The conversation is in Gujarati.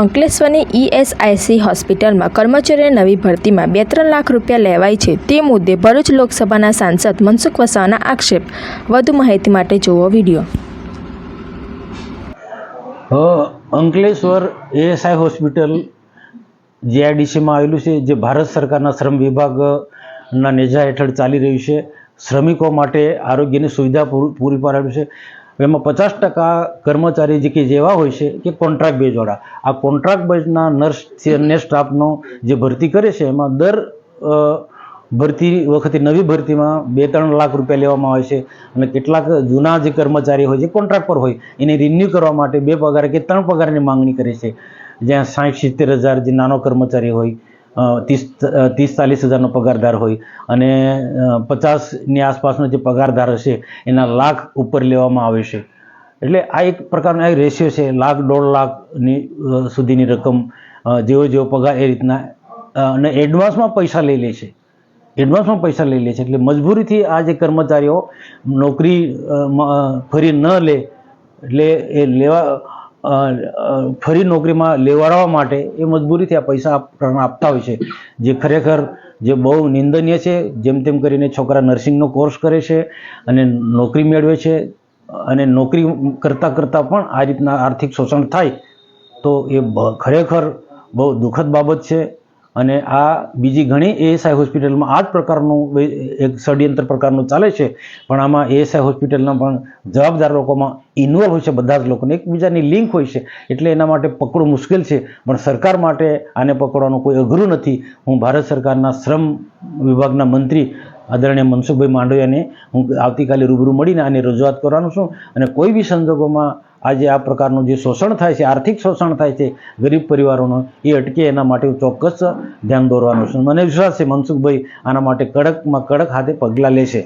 અંકલેશ્વરની ઈએસઆઈસી હોસ્પિટલમાં કર્મચારીઓની નવી ભરતીમાં બે ત્રણ લાખ રૂપિયા લેવાય છે. તે મુદ્દે ભરૂચ લોકસભાના સાંસદ મનસુખ વસાવાના આક્ષેપ. વધુ માહિતી માટે જુઓ વીડિયો. અંકલેશ્વર એએસઆઈ હોસ્પિટલ જીઆઈડીસીમાં આવેલું છે, જે ભારત સરકારના શ્રમ વિભાગના નેજા હેઠળ ચાલી રહ્યું છે. શ્રમિકો માટે આરોગ્યની સુવિધા પૂરી પાડેલું છે. એમાં પચાસ ટકા કર્મચારી જે કે જેવા હોય છે, કે કોન્ટ્રાક્ટ બેઝવાળા આ કોન્ટ્રાક્ટ બેઝના નર્સ છે અન્ય સ્ટાફનો જે ભરતી કરે છે, એમાં દર ભરતી વખતે નવી ભરતીમાં બે ત્રણ લાખ રૂપિયા લેવામાં આવે છે અને કેટલાક જૂના જે કર્મચારી હોય, જે કોન્ટ્રાક્ટ પર હોય, એને રિન્યૂ કરવા માટે બે પગાર કે ત્રણ પગારની માંગણી કરે છે. જ્યાં સાઠ સિત્તેર હજાર જે નાનો કર્મચારી હોય ત્રીસ ત્રીસ ચાલીસ હજારનો પગારદાર હોય અને પચાસની આસપાસનો જે પગારદાર હશે એના લાખ ઉપર લેવામાં આવે છે. એટલે આ એક પ્રકારનો આ રેશિયો છે, લાખ, દોઢ લાખની સુધીની રકમ જેવો જેવો પગાર એ રીતના અને એડવાન્સમાં પૈસા લઈ લે છે. એડવાન્સમાં પૈસા લઈ લે છે. એટલે મજબૂરીથી આ જે કર્મચારીઓ નોકરી ફરી ન લે, એટલે એ લેવા ફરી નોકરીમાં લેવાડવા માટે એ મજબૂરીથી આ પૈસા આપતા હોય છે. જે ખરેખર જે બહુ નિંદનીય છે, જેમ તેમ કરીને છોકરા નર્સિંગનો કોર્સ કરે છે અને નોકરી મેળવે છે અને નોકરી કરતાં કરતાં પણ આ રીતના આર્થિક શોષણ થાય તો એ ખરેખર બહુ દુઃખદ બાબત છે. અને આ બીજી ઘણી એએસઆઈ હોસ્પિટલમાં આ જ પ્રકારનું એક ષડયંત્ર પ્રકારનું ચાલે છે. પણ આમાં એએસઆઈ હોસ્પિટલના પણ જવાબદાર લોકોમાં ઇન્વોલ્વ હોય છે બધા જ લોકોને. એકબીજાની લિંક હોય છે. એટલે એના માટે પકડવું મુશ્કેલ છે. પણ સરકાર માટે આને પકડવાનું કોઈ અઘરું નથી. હું ભારત સરકારના શ્રમ વિભાગના મંત્રી આદરણીય મનસુખભાઈ માંડવિયાને હું આવતીકાલે રૂબરૂ મળીને આની રજૂઆત કરવાનું છું. અને કોઈ બી સંજોગોમાં આજે આ પ્રકારનું જે શોષણ થાય છે, આર્થિક શોષણ થાય છે, ગરીબ પરિવારોનું, એ અટકે એના માટે ચોક્કસ ધ્યાન દોરવાનું છું. મને વિશ્વાસ છે મનસુખભાઈ આના માટે કડકમાં કડક હાથે પગલાં લેશે.